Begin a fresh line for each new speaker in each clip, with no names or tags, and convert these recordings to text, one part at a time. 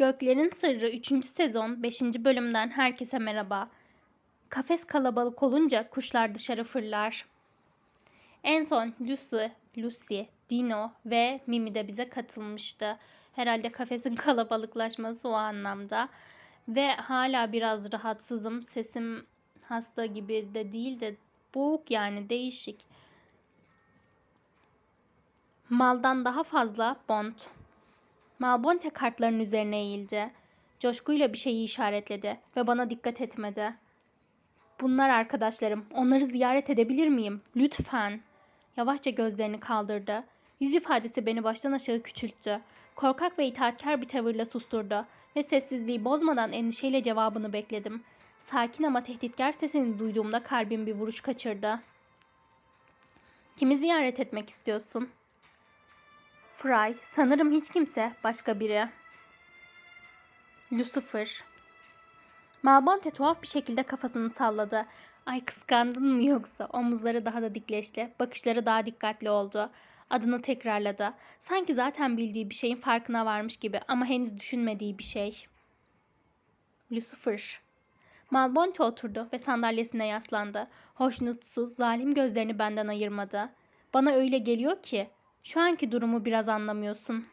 Göklerin Sırrı 3. sezon 5. bölümden herkese merhaba. Kafes kalabalık olunca kuşlar dışarı fırlar. En son Lucy, Lucy, Dino ve Mimi de bize katılmıştı. Herhalde kafesin kalabalıklaşması o anlamda. Ve hala biraz rahatsızım. Sesim hasta gibi de değil de boğuk yani değişik. Maldan daha fazla Bond. Malbonte kartların üzerine eğildi. Coşkuyla bir şeyi işaretledi ve bana dikkat etmedi. Bunlar arkadaşlarım. Onları ziyaret edebilir miyim? Lütfen. Yavaşça gözlerini kaldırdı. Yüz ifadesi beni baştan aşağı küçülttü. Korkak ve itaatkar bir tavırla susturdu ve sessizliği bozmadan endişeyle cevabını bekledim. Sakin ama tehditkar sesini duyduğumda kalbim bir vuruş kaçırdı. Kimi ziyaret etmek istiyorsun? Fry, sanırım hiç kimse, başka biri. Lucifer. Malbonte tuhaf bir şekilde kafasını salladı. Ay kıskandın mı yoksa? Omuzları daha da dikleşti, bakışları daha dikkatli oldu. Adını tekrarladı. Sanki zaten bildiği bir şeyin farkına varmış gibi ama henüz düşünmediği bir şey. Lucifer. Malbonte oturdu ve sandalyesine yaslandı. Hoşnutsuz, zalim gözlerini benden ayırmadı. Bana öyle geliyor ki şu anki durumu biraz anlamıyorsun.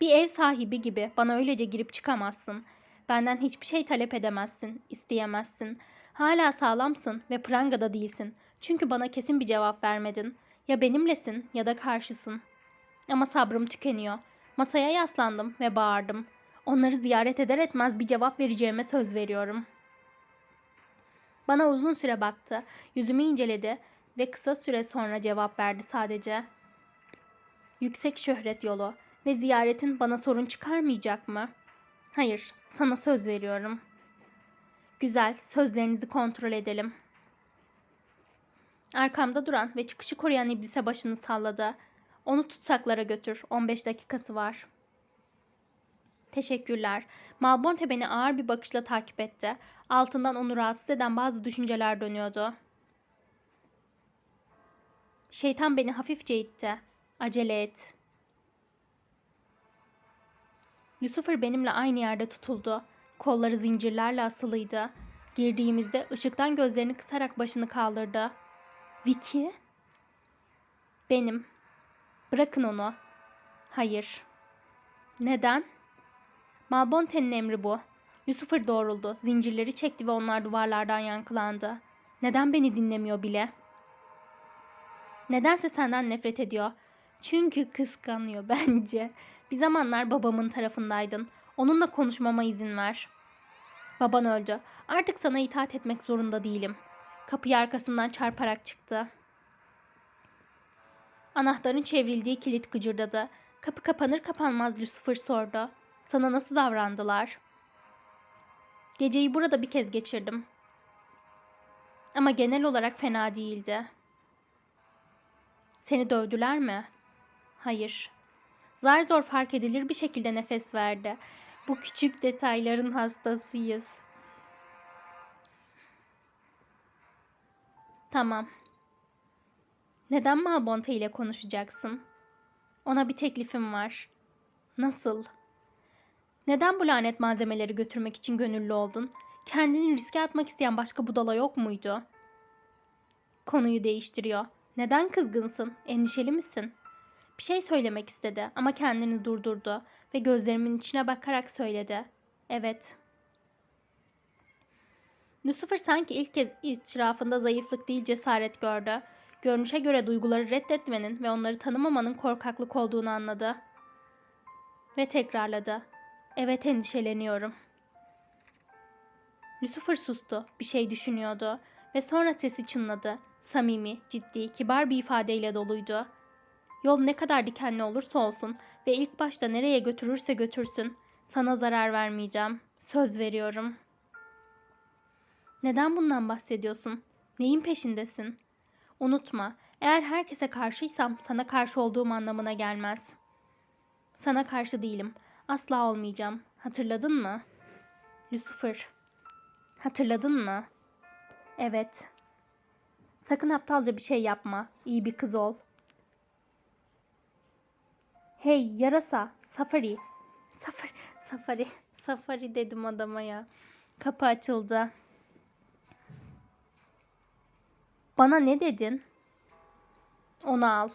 Bir ev sahibi gibi bana öylece girip çıkamazsın. Benden hiçbir şey talep edemezsin, isteyemezsin. Hala sağlamsın ve prangada değilsin. Çünkü bana kesin bir cevap vermedin. Ya benimlesin ya da karşısın. Ama sabrım tükeniyor. Masaya yaslandım ve bağırdım. Onları ziyaret eder etmez bir cevap vereceğime söz veriyorum. Bana uzun süre baktı. Yüzümü inceledi ve kısa süre sonra cevap verdi sadece. Yüksek şöhret yolu ve ziyaretin bana sorun çıkarmayacak mı? Hayır, sana söz veriyorum. Güzel, sözlerinizi kontrol edelim. Arkamda duran ve çıkışı koruyan iblise başını salladı. Onu tutsaklara götür, 15 dakikası var. Teşekkürler. Malbonte beni ağır bir bakışla takip etti. Altından onu rahatsız eden bazı düşünceler dönüyordu. Şeytan beni hafifçe itti. Acele et. Lucifer benimle aynı yerde tutuldu. Kolları zincirlerle asılıydı. Girdiğimizde ışıktan gözlerini kısarak başını kaldırdı. Vicky? Benim. Bırakın onu. Hayır. Neden? Malbonte'nin emri bu. Lucifer doğruldu. Zincirleri çekti ve onlar duvarlardan yankılandı. Neden beni dinlemiyor bile?'' Nedense senden nefret ediyor. Çünkü kıskanıyor bence. Bir zamanlar babamın tarafındaydın. Onunla konuşmama izin ver. Baban öldü. Artık sana itaat etmek zorunda değilim. Kapıyı arkasından çarparak çıktı. Anahtarın çevrildiği kilit gıcırdadı. Kapı kapanır kapanmaz Lucifer sordu. Sana nasıl davrandılar? Geceyi burada bir kez geçirdim. Ama genel olarak fena değildi. Seni dövdüler mi? Hayır. Zar zor fark edilir bir şekilde nefes verdi. Bu küçük detayların hastasıyız. Tamam. Neden Malbonte ile konuşacaksın? Ona bir teklifim var. Nasıl? Neden bu lanet malzemeleri götürmek için gönüllü oldun? Kendini riske atmak isteyen başka budala yok muydu? Konuyu değiştiriyor. Neden kızgınsın? Endişeli misin? Bir şey söylemek istedi ama kendini durdurdu ve gözlerimin içine bakarak söyledi. Evet. Lucifer sanki ilk kez itirafında zayıflık değil cesaret gördü. Görünüşe göre duyguları reddetmenin ve onları tanımamanın korkaklık olduğunu anladı. Ve tekrarladı. Evet endişeleniyorum. Lucifer sustu. Bir şey düşünüyordu. Ve sonra sesi çınladı. Samimi, ciddi, kibar bir ifadeyle doluydu. Yol ne kadar dikenli olursa olsun ve ilk başta nereye götürürse götürsün, sana zarar vermeyeceğim. Söz veriyorum. Neden bundan bahsediyorsun? Neyin peşindesin? Unutma, eğer herkese karşıysam sana karşı olduğum anlamına gelmez. Sana karşı değilim. Asla olmayacağım. Hatırladın mı? Lucifer. Hatırladın mı? Evet. Sakın aptalca bir şey yapma. İyi bir kız ol. Hey yarasa, Safari. Safari, safari, safari dedim adama ya. Kapı açıldı. Bana ne dedin? Onu al.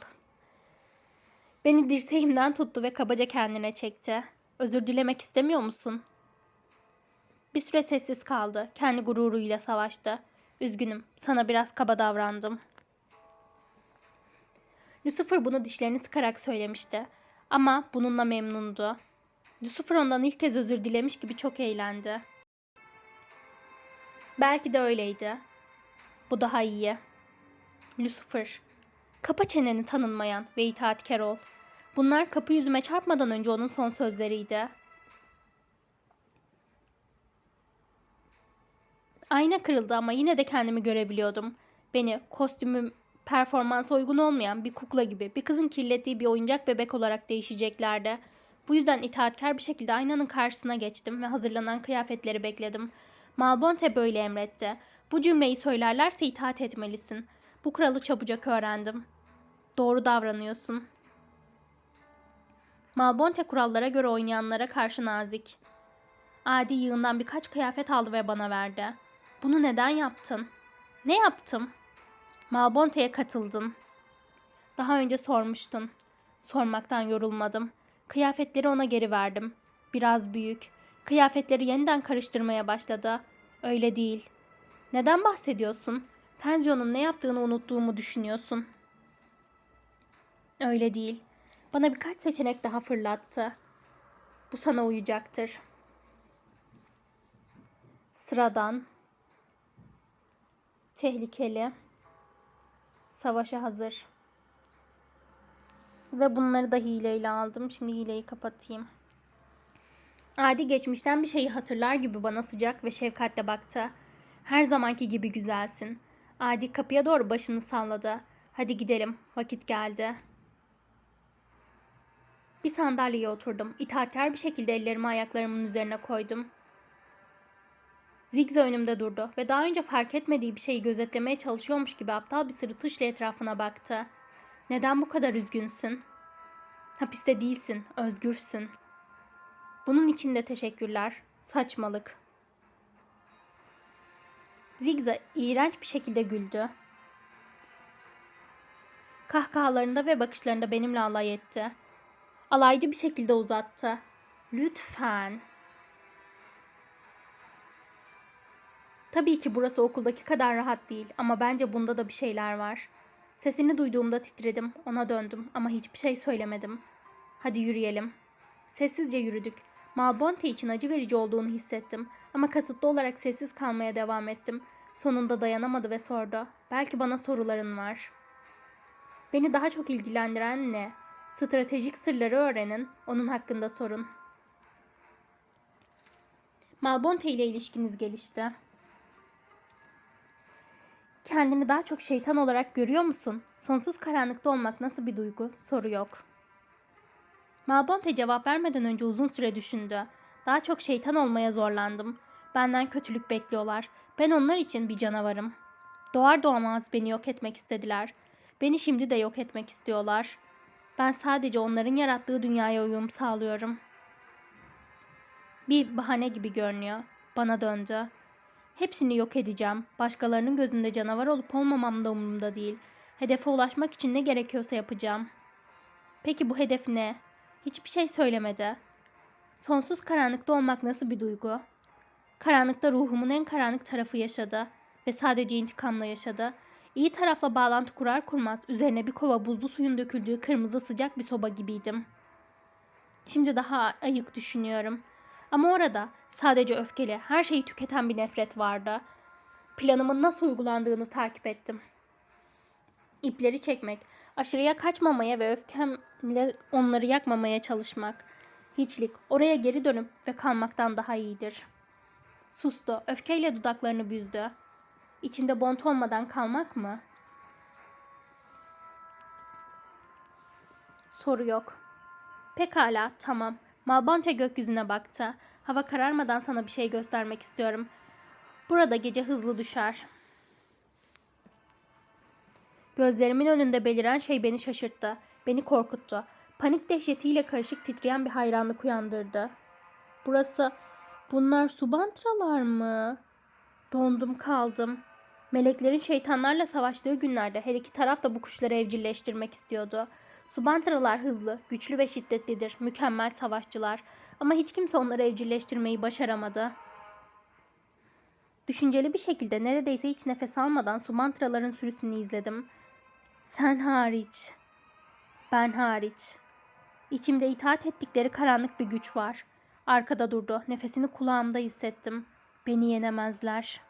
Beni dirseğimden tuttu ve kabaca kendine çekti. Özür dilemek istemiyor musun? Bir süre sessiz kaldı. Kendi gururuyla savaştı. Üzgünüm. Sana biraz kaba davrandım. Lucifer bunu dişlerini sıkarak söylemişti. Ama bununla memnundu. Lucifer ondan ilk kez özür dilemiş gibi çok eğlendi. Belki de öyleydi. Bu daha iyi. Lucifer. Kapa çeneni tanınmayan ve itaatkar ol. Bunlar kapı yüzüme çarpmadan önce onun son sözleriydi. Ayna kırıldı ama yine de kendimi görebiliyordum. Beni kostümüm performansa uygun olmayan bir kukla gibi bir kızın kirlettiği bir oyuncak bebek olarak değişeceklerdi. Bu yüzden itaatkar bir şekilde aynanın karşısına geçtim ve hazırlanan kıyafetleri bekledim. Malbonte böyle emretti. Bu cümleyi söylerlerse itaat etmelisin. Bu kuralı çabucak öğrendim. Doğru davranıyorsun. Malbonte kurallara göre oynayanlara karşı nazik. Adi yığından birkaç kıyafet aldı ve bana verdi. Bunu neden yaptın? Ne yaptım? Malbonte'ye katıldın. Daha önce sormuştun. Sormaktan yorulmadım. Kıyafetleri ona geri verdim. Biraz büyük. Kıyafetleri yeniden karıştırmaya başladı. Öyle değil. Neden bahsediyorsun? Pension'un ne yaptığını unuttuğumu düşünüyorsun. Öyle değil. Bana birkaç seçenek daha fırlattı. Bu sana uyacaktır. Sıradan, tehlikeli, savaşa hazır. Ve bunları da hileyle aldım. Şimdi hileyi kapatayım. Adi geçmişten bir şeyi hatırlar gibi bana sıcak ve şefkatle baktı. Her zamanki gibi güzelsin. Adi kapıya doğru başını salladı. Hadi gidelim. Vakit geldi. Bir sandalyeye oturdum. İtaatkar bir şekilde ellerimi ayaklarımın üzerine koydum. Zigza önümde durdu ve daha önce fark etmediği bir şeyi gözetlemeye çalışıyormuş gibi aptal bir sırıtışla etrafına baktı. Neden bu kadar üzgünsün? Hapiste değilsin, özgürsün. Bunun için de teşekkürler. Saçmalık. Zigza iğrenç bir şekilde güldü. Kahkahalarında ve bakışlarında benimle alay etti. Alaycı bir şekilde uzattı. Lütfen. Tabii ki burası okuldaki kadar rahat değil ama bence bunda da bir şeyler var. Sesini duyduğumda titredim. Ona döndüm ama hiçbir şey söylemedim. Hadi yürüyelim. Sessizce yürüdük. Malbonte için acı verici olduğunu hissettim ama kasıtlı olarak sessiz kalmaya devam ettim. Sonunda dayanamadı ve sordu. Belki bana soruların var. Beni daha çok ilgilendiren ne? Stratejik sırları öğrenin, onun hakkında sorun. Malbonte ile ilişkiniz gelişti. Kendini daha çok şeytan olarak görüyor musun? Sonsuz karanlıkta olmak nasıl bir duygu? Soru yok. Malbonte cevap vermeden önce uzun süre düşündü. Daha çok şeytan olmaya zorlandım. Benden kötülük bekliyorlar. Ben onlar için bir canavarım. Doğar doğmaz beni yok etmek istediler. Beni şimdi de yok etmek istiyorlar. Ben sadece onların yarattığı dünyaya uyum sağlıyorum. Bir bahane gibi görünüyor. Bana döndü. Hepsini yok edeceğim. Başkalarının gözünde canavar olup olmamam da umurumda değil. Hedefe ulaşmak için ne gerekiyorsa yapacağım. Peki bu hedef ne? Hiçbir şey söylemedi. Sonsuz karanlıkta olmak nasıl bir duygu? Karanlıkta ruhumun en karanlık tarafı yaşadı ve sadece intikamla yaşadı. İyi tarafla bağlantı kurar kurmaz üzerine bir kova buzlu suyun döküldüğü kırmızı sıcak bir soba gibiydim. Şimdi daha ayık düşünüyorum. Ama orada sadece öfkeli, her şeyi tüketen bir nefret vardı. Planımın nasıl uygulandığını takip ettim. İpleri çekmek, aşırıya kaçmamaya ve öfkemle onları yakmamaya çalışmak. Hiçlik, oraya geri dönüp ve kalmaktan daha iyidir. Sustu, öfkeyle dudaklarını büzdü. İçinde bont olmadan kalmak mı? Soru yok. Pekala, tamam. Malbonte gökyüzüne baktı. Hava kararmadan sana bir şey göstermek istiyorum. Burada gece hızlı düşer. Gözlerimin önünde beliren şey beni şaşırttı. Beni korkuttu. panik dehşetiyle karışık titreyen bir hayranlık uyandırdı. Burası, bunlar subantralar mı? Dondum kaldım. Meleklerin şeytanlarla savaştığı günlerde her iki taraf da bu kuşları evcilleştirmek istiyordu. Subantralar hızlı, güçlü ve şiddetlidir, mükemmel savaşçılar. Ama hiç kimse onları evcilleştirmeyi başaramadı. Düşünceli bir şekilde neredeyse hiç nefes almadan sumantraların sürüsünü izledim. Sen hariç. Ben hariç. İçimde itaat ettikleri karanlık bir güç var. Arkada durdu. Nefesini kulağımda hissettim. Beni yenemezler.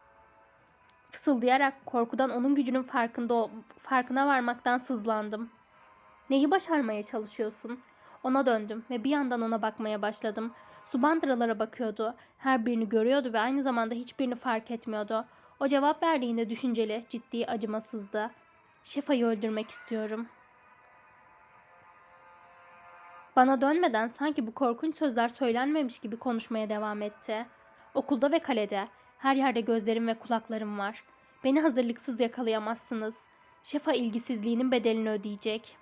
Fısıldayarak korkudan onun gücünün farkında farkına varmaktan sızlandım. Neyi başarmaya çalışıyorsun? Ona döndüm ve bir yandan ona bakmaya başladım. Subandıralara bakıyordu. Her birini görüyordu ve aynı zamanda hiçbirini fark etmiyordu. O cevap verdiğinde düşünceli, ciddi, acımasızdı. Şefa'yı öldürmek istiyorum. Bana dönmeden sanki bu korkunç sözler söylenmemiş gibi konuşmaya devam etti. Okulda ve kalede, her yerde gözlerim ve kulaklarım var. Beni hazırlıksız yakalayamazsınız. Şefa ilgisizliğinin bedelini ödeyecek.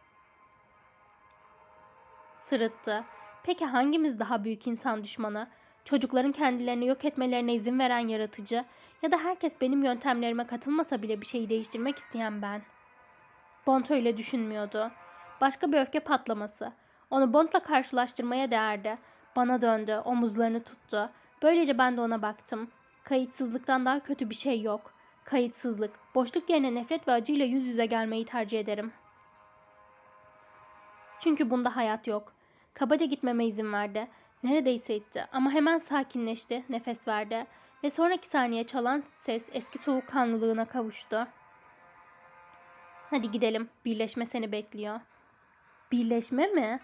Sırıttı. Peki hangimiz daha büyük insan düşmanı? Çocukların kendilerini yok etmelerine izin veren yaratıcı ya da herkes benim yöntemlerime katılmasa bile bir şeyi değiştirmek isteyen ben? Bont öyle düşünmüyordu. Başka bir öfke patlaması. Onu Bont'la karşılaştırmaya değerdi. Bana döndü, omuzlarını tuttu. Böylece ben de ona baktım. Kayıtsızlıktan daha kötü bir şey yok. Kayıtsızlık. Boşluk yerine nefret ve acıyla yüz yüze gelmeyi tercih ederim. Çünkü bunda hayat yok. Kabaca gitmeme izin verdi. Neredeyse itti ama hemen sakinleşti, nefes verdi ve sonraki saniye çalan ses eski soğukkanlılığına kavuştu. Hadi gidelim, birleşme seni bekliyor. Birleşme mi?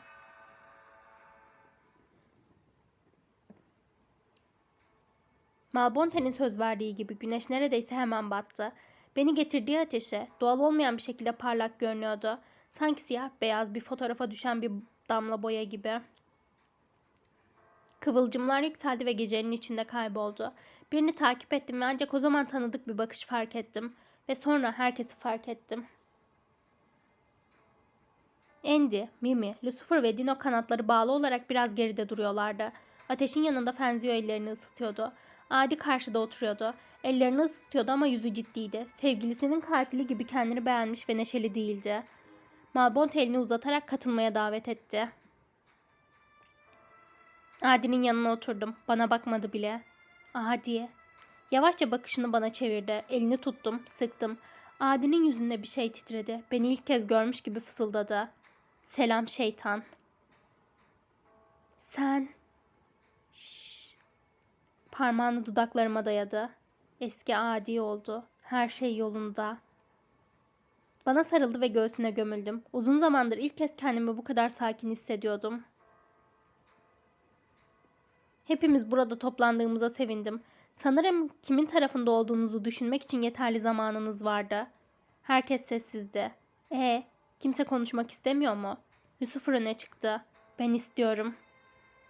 Malbonte'nin söz verdiği gibi güneş neredeyse hemen battı. Beni getirdiği ateşe doğal olmayan bir şekilde parlak görünüyordu. Sanki siyah beyaz bir fotoğrafa düşen bir damla boya gibi. Kıvılcımlar yükseldi ve gecenin içinde kayboldu. Birini takip ettim ve ancak o zaman tanıdık bir bakış fark ettim. Ve sonra herkesi fark ettim. Andy, Mimi, Lucifer ve Dino kanatları bağlı olarak biraz geride duruyorlardı. Ateşin yanında Fenzio ellerini ısıtıyordu. Adi karşıda oturuyordu. Ellerini ısıtıyordu ama yüzü ciddiydi. Sevgilisinin katili gibi kendini beğenmiş ve neşeli değildi. Malbont elini uzatarak katılmaya davet etti. Adi'nin yanına oturdum. Bana bakmadı bile. Adi. Yavaşça bakışını bana çevirdi. Elini tuttum, sıktım. Adi'nin yüzünde bir şey titredi. Beni ilk kez görmüş gibi fısıldadı. Selam şeytan. Sen. Şşş. Parmağını dudaklarıma dayadı. Eski adi oldu. Her şey yolunda. Bana sarıldı ve göğsüne gömüldüm. Uzun zamandır ilk kez kendimi bu kadar sakin hissediyordum. Hepimiz burada toplandığımıza sevindim. Sanırım kimin tarafında olduğunuzu düşünmek için yeterli zamanınız vardı. Herkes sessizdi. E, kimse konuşmak istemiyor mu? Lucifer öne çıktı. Ben istiyorum.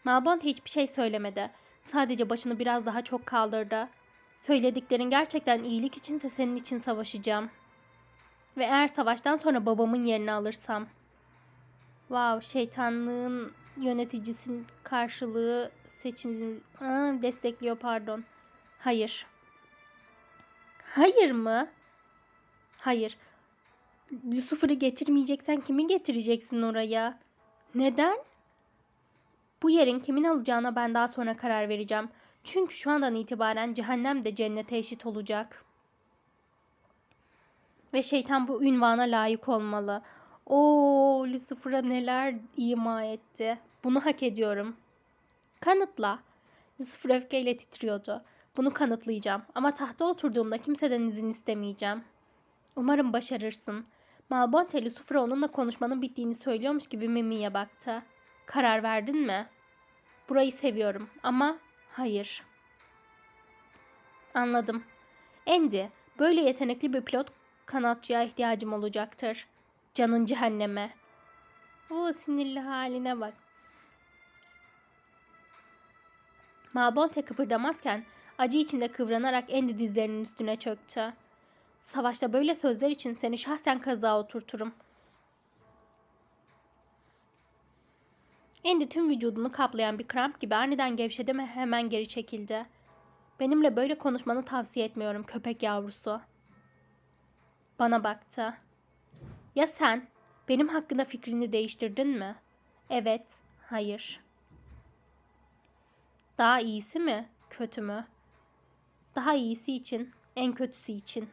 Malbont hiçbir şey söylemedi. Sadece başını biraz daha çok kaldırdı. Söylediklerin gerçekten iyilik içinse senin için savaşacağım. Ve eğer savaştan sonra babamın yerini alırsam. Wow, şeytanlığın yöneticisinin karşılığı seçilim Aa, destekliyor pardon. Hayır. Hayır mı? Hayır. Lucifer'ı getirmeyeceksen kimi getireceksin oraya? Neden? Bu yerin kimin alacağına ben daha sonra karar vereceğim. Çünkü şu andan itibaren cehennem de cennete eşit olacak. Ve şeytan bu ünvana layık olmalı. Oo, Lucifer'a neler ima etti. Bunu hak ediyorum. Kanıtla. Lucifer öfkeyle titriyordu. Bunu kanıtlayacağım ama tahta oturduğumda kimseden izin istemeyeceğim. Umarım başarırsın. Malbonte Lucifer'a onunla konuşmanın bittiğini söylüyormuş gibi Mimi'ye baktı. Karar verdin mi? Burayı seviyorum ama hayır. Anladım. Andy, böyle yetenekli bir pilot kanatçıya ihtiyacım olacaktır. Canın cehenneme. O sinirli haline bak. Mabonte kıpırdamazken acı içinde kıvranarak Andy dizlerinin üstüne çöktü. Savaşta böyle sözler için seni şahsen kazığa oturturum. Andy tüm vücudunu kaplayan bir kramp gibi aniden gevşedi ve hemen geri çekildi. Benimle böyle konuşmanı tavsiye etmiyorum köpek yavrusu. Bana baktı. Ya sen? Benim hakkında fikrini değiştirdin mi? Evet, hayır. Daha iyisi mi, kötü mü? Daha iyisi için, en kötüsü için.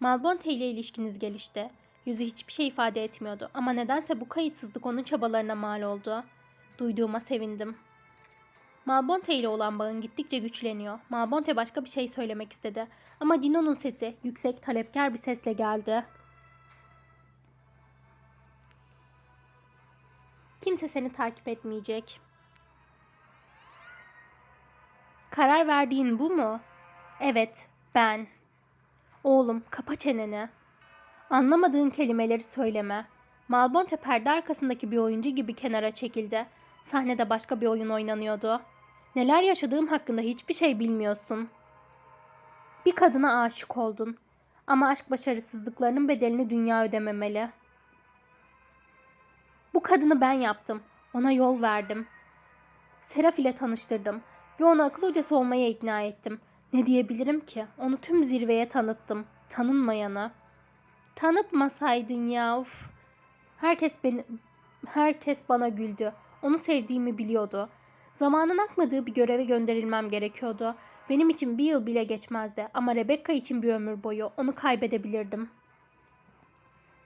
Malbonte ile ilişkiniz gelişti. Yüzü hiçbir şey ifade etmiyordu ama nedense bu kayıtsızlık onun çabalarına mal oldu. Duyduğuma sevindim. Malbonte ile olan bağın gittikçe güçleniyor. Malbonte başka bir şey söylemek istedi ama Dino'nun sesi yüksek talepkar bir sesle geldi. Kimse seni takip etmeyecek. Karar verdiğin bu mu? Evet, ben. Oğlum, kapa çeneni. Anlamadığın kelimeleri söyleme. Malbonte perde arkasındaki bir oyuncu gibi kenara çekildi. Sahnede başka bir oyun oynanıyordu. Neler yaşadığım hakkında hiçbir şey bilmiyorsun. Bir kadına aşık oldun. Ama aşk başarısızlıklarının bedelini dünya ödememeli. Bu kadını ben yaptım. Ona yol verdim. Seraf ile tanıştırdım ve onu akıl hocası olmaya ikna ettim. Ne diyebilirim ki? Onu tüm zirveye tanıttım. Tanınmayana. Tanıtmasaydın ya. Uf. Herkes beni herkes bana güldü. Onu sevdiğimi biliyordu. Zamanın akmadığı bir göreve gönderilmem gerekiyordu. Benim için bir yıl bile geçmezdi ama Rebecca için bir ömür boyu onu kaybedebilirdim.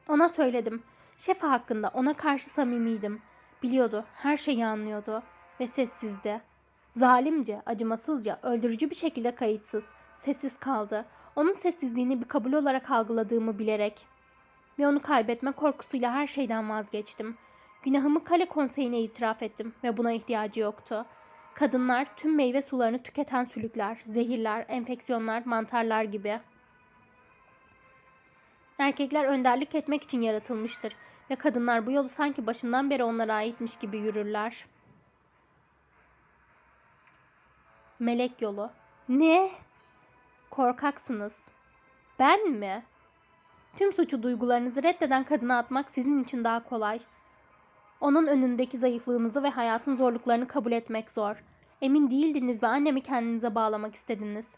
Ona söyledim. Şefa hakkında ona karşı samimiydim. Biliyordu, her şeyi anlıyordu ve sessizdi. Zalimce, acımasızca, öldürücü bir şekilde kayıtsız, sessiz kaldı. Onun sessizliğini bir kabul olarak algıladığımı bilerek. Ve onu kaybetme korkusuyla her şeyden vazgeçtim. Günahımı kale konseyine itiraf ettim ve buna ihtiyacı yoktu. Kadınlar tüm meyve sularını tüketen sülükler, zehirler, enfeksiyonlar, mantarlar gibi. Erkekler önderlik etmek için yaratılmıştır ve kadınlar bu yolu sanki başından beri onlara aitmiş gibi yürürler. Melek yolu. Ne? Korkaksınız. Ben mi? Tüm suçu duygularınızı reddeden kadına atmak sizin için daha kolay. Onun önündeki zayıflığınızı ve hayatın zorluklarını kabul etmek zor. Emin değildiniz ve annemi kendinize bağlamak istediniz.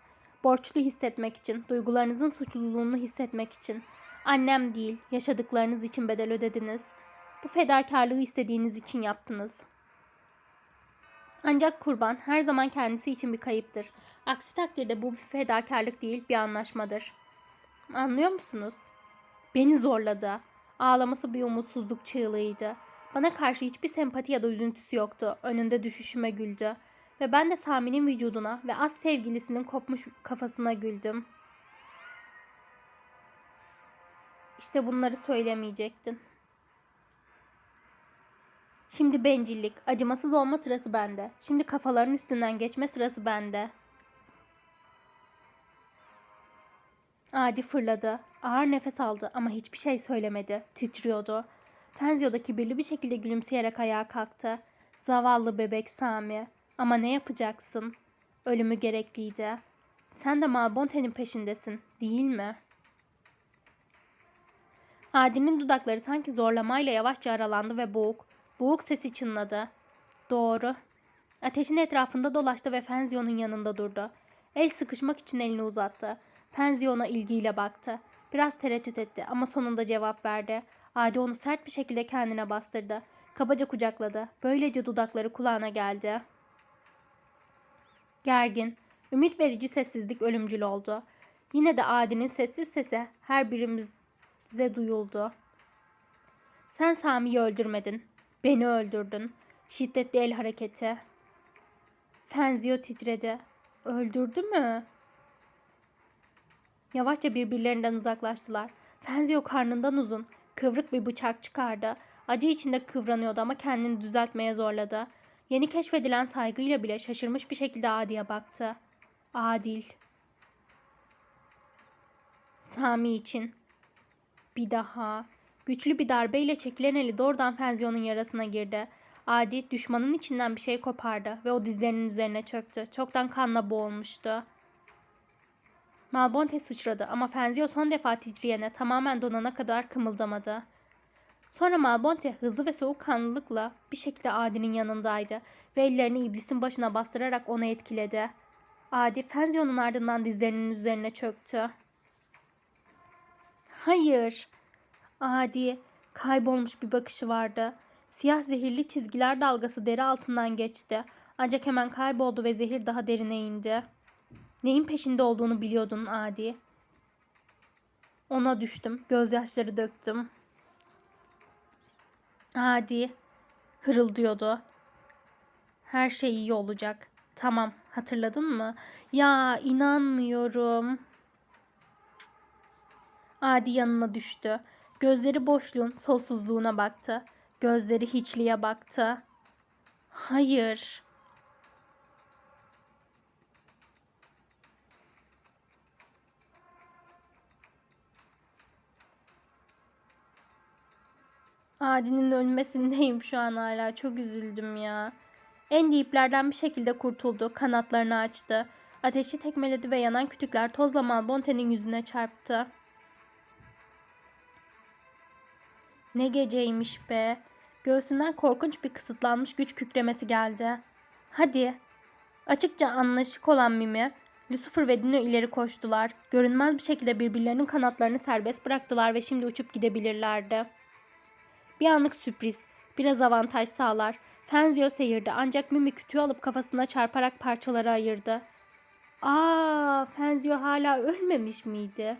Borçlu hissetmek için, duygularınızın suçluluğunu hissetmek için. Annem değil, yaşadıklarınız için bedel ödediniz. Bu fedakarlığı istediğiniz için yaptınız. Ancak kurban her zaman kendisi için bir kayıptır. Aksi takdirde bu bir fedakarlık değil, bir anlaşmadır. Anlıyor musunuz? Beni zorladı. Ağlaması bir umutsuzluk çığlığıydı. Bana karşı hiçbir sempati ya da üzüntüsü yoktu. Önünde düşüşüme güldü. Ve ben de Sami'nin vücuduna ve az sevgilisinin kopmuş kafasına güldüm. İşte bunları söylemeyecektin. Şimdi bencillik, acımasız olma sırası bende. Şimdi kafaların üstünden geçme sırası bende. Adi fırladı. Ağır nefes aldı ama hiçbir şey söylemedi. Titriyordu. Fenzio da kibirli bir şekilde gülümseyerek ayağa kalktı. Zavallı bebek Sami. Ama ne yapacaksın? Ölümü gerekliydi. Sen de Malbonte'nin peşindesin, değil mi? Adi'nin dudakları sanki zorlamayla yavaşça aralandı ve boğuk, boğuk sesi çınladı. Doğru. Ateşin etrafında dolaştı ve Fenzio'nun yanında durdu. El sıkışmak için elini uzattı. Fenzio ona ilgiyle baktı. Biraz tereddüt etti ama sonunda cevap verdi. Adi onu sert bir şekilde kendine bastırdı. Kabaca kucakladı. Böylece dudakları kulağına geldi. Gergin, ümit verici sessizlik ölümcül oldu. Yine de Adi'nin sessiz sesi her birimize duyuldu. Sen Sami'yi öldürmedin. Beni öldürdün. Şiddetli el hareketi. Fenzio titredi. Öldürdü mü? Yavaşça birbirlerinden uzaklaştılar. Fenzio karnından uzun, kıvrık bir bıçak çıkardı. Acı içinde kıvranıyordu ama kendini düzeltmeye zorladı. Yeni keşfedilen saygıyla bile şaşırmış bir şekilde Adi'ye baktı. Adil. Sami için. Bir daha. Güçlü bir darbeyle çekilen eli doğrudan Fenzion'un yarasına girdi. Adi düşmanın içinden bir şey kopardı ve o dizlerinin üzerine çöktü. Çoktan kanla boğulmuştu. Malbonte sıçradı ama Fenzio son defa titreyene tamamen donana kadar kımıldamadı. Sonra Malbonte hızlı ve soğukkanlılıkla bir şekilde Adi'nin yanındaydı ve ellerini iblisin başına bastırarak onu etkiledi. Adi Fenzio'nun ardından dizlerinin üzerine çöktü. Hayır. Adi kaybolmuş bir bakışı vardı. Siyah zehirli çizgiler dalgası deri altından geçti. Ancak hemen kayboldu ve zehir daha derine indi. Neyin peşinde olduğunu biliyordun Adi. Ona düştüm. Gözyaşları döktüm. Adi hırıldıyordu. Her şey iyi olacak. Tamam, hatırladın mı? Ya inanmıyorum. Adi yanına düştü. Gözleri boşluğun sonsuzluğuna baktı. Gözleri hiçliğe baktı. Hayır. Adi'nin ölmesindeyim şu an hala. Çok üzüldüm ya. Andy iplerden bir şekilde kurtuldu. Kanatlarını açtı. Ateşi tekmeledi ve yanan kütükler tozla Malbonte'nin yüzüne çarptı. Ne geceymiş be. Göğsünden korkunç bir kısıtlanmış güç kükremesi geldi. Hadi. Açıkça anlaşık olan Mimi, Lucifer ve Dino ileri koştular. Görünmez bir şekilde birbirlerinin kanatlarını serbest bıraktılar ve şimdi uçup gidebilirlerdi. Bir anlık sürpriz, biraz avantaj sağlar. Fenzio seyirdi ancak Mimi kütüğü alıp kafasına çarparak parçalara ayırdı. Aa, Fenzio hala ölmemiş miydi?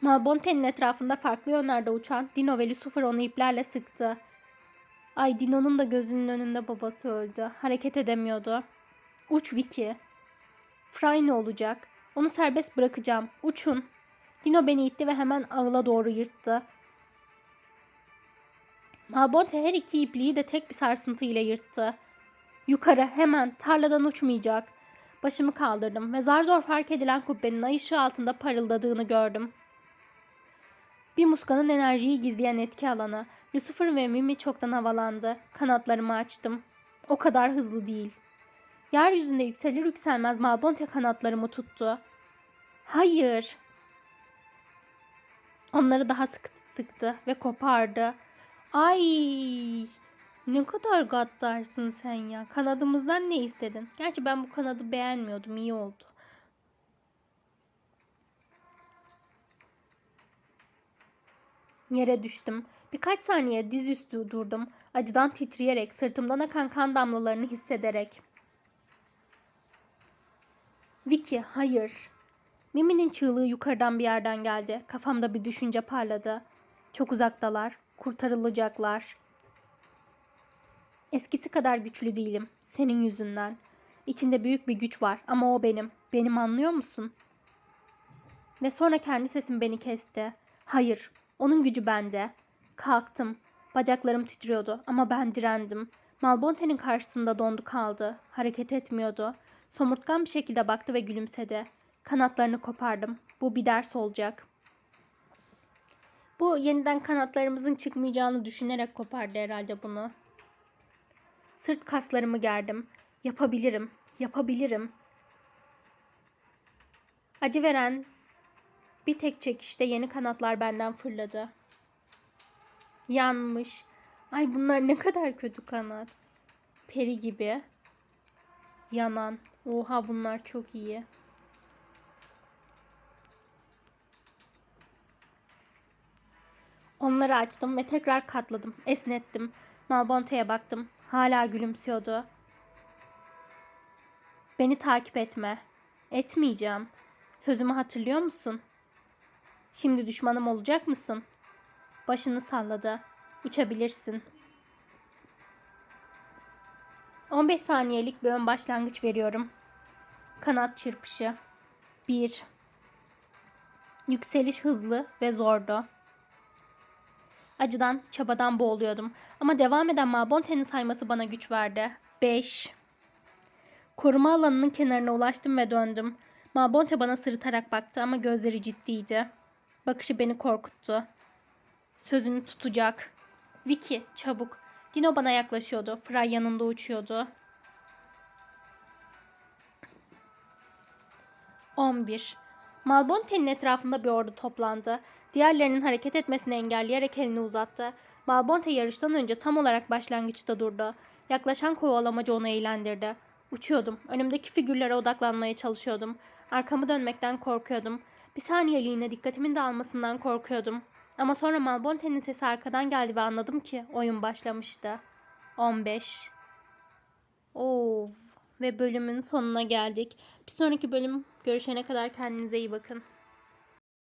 Malbonte'nin etrafında farklı yönlerde uçan Dino ve Lucifer onu iplerle sıktı. Ay Dino'nun da gözünün önünde babası öldü. Hareket edemiyordu. Uç Vicky. Fry ne olacak? Onu serbest bırakacağım. Uçun. Dino beni itti ve hemen ağla doğru yırttı. Malbonte her iki ipliği de tek bir sarsıntı ile yırttı. Yukarı hemen tarladan uçmayacak. Başımı kaldırdım ve zar zor fark edilen kubbenin ay ışığı altında parıldadığını gördüm. Bir muskanın enerjiyi gizleyen etki alanı. Lucifer ve Mimi çoktan havalandı. Kanatlarımı açtım. O kadar hızlı değil. Yeryüzünde yükselir yükselmez Malbonte kanatlarımı tuttu. Hayır. Onları daha sıkı sıktı ve kopardı. Ay ne kadar gaddarsın sen ya. Kanadımızdan ne istedin? Gerçi ben bu kanadı beğenmiyordum. iyi oldu. Yere düştüm. Birkaç saniye dizüstü durdum. Acıdan titreyerek, sırtımdan akan kan damlalarını hissederek. Vicky, hayır. Mimi'nin çığlığı yukarıdan bir yerden geldi. Kafamda bir düşünce parladı. Çok uzaktalar. Kurtarılacaklar. Eskisi kadar güçlü değilim. Senin yüzünden. İçinde büyük bir güç var ama o benim. Benim anlıyor musun? Ve sonra kendi sesim beni kesti. Hayır, onun gücü bende. Kalktım. Bacaklarım titriyordu ama ben direndim. Malbonte'nin karşısında dondu kaldı. Hareket etmiyordu. Somurtkan bir şekilde baktı ve gülümsedi. Kanatlarını kopardım. Bu bir ders olacak. Bu yeniden kanatlarımızın çıkmayacağını düşünerek kopardı herhalde bunu. Sırt kaslarımı gerdim. Yapabilirim. Yapabilirim. Acı veren bir tek çekişte yeni kanatlar benden fırladı. Yanmış. Ay bunlar ne kadar kötü kanat. Peri gibi. Yanan. Oha bunlar çok iyi. Onları açtım ve tekrar katladım. Esnettim. Malbonte'ye baktım. Hala gülümsüyordu. Beni takip etme. Etmeyeceğim. Sözümü hatırlıyor musun? Şimdi düşmanım olacak mısın? Başını salladı. Uçabilirsin. 15 saniyelik bir ön başlangıç veriyorum. Kanat çırpışı. 1 Yükseliş hızlı ve zordu. Acıdan, çabadan boğuluyordum. Ama devam eden Mabonte'nin sayması bana güç verdi. 5 Koruma alanının kenarına ulaştım ve döndüm. Mabonte bana sırıtarak baktı ama gözleri ciddiydi. Bakışı beni korkuttu. Sözünü tutacak. Vicky, çabuk. Dino bana yaklaşıyordu. Fry yanında uçuyordu. 11. Malbonte'nin etrafında bir ordu toplandı. Diğerlerinin hareket etmesini engelleyerek elini uzattı. Malbonte yarıştan önce tam olarak başlangıçta durdu. Yaklaşan kovalamacı onu eğlendirdi. Uçuyordum. Önümdeki figürlere odaklanmaya çalışıyordum. Arkamı dönmekten korkuyordum. Bir saniyeliğine dikkatimin dağılmasından korkuyordum. Ama sonra Malbonte'nin sesi arkadan geldi ve anladım ki oyun başlamıştı. 15 Of. Ve bölümün sonuna geldik. Bir sonraki bölüm görüşene kadar kendinize iyi bakın.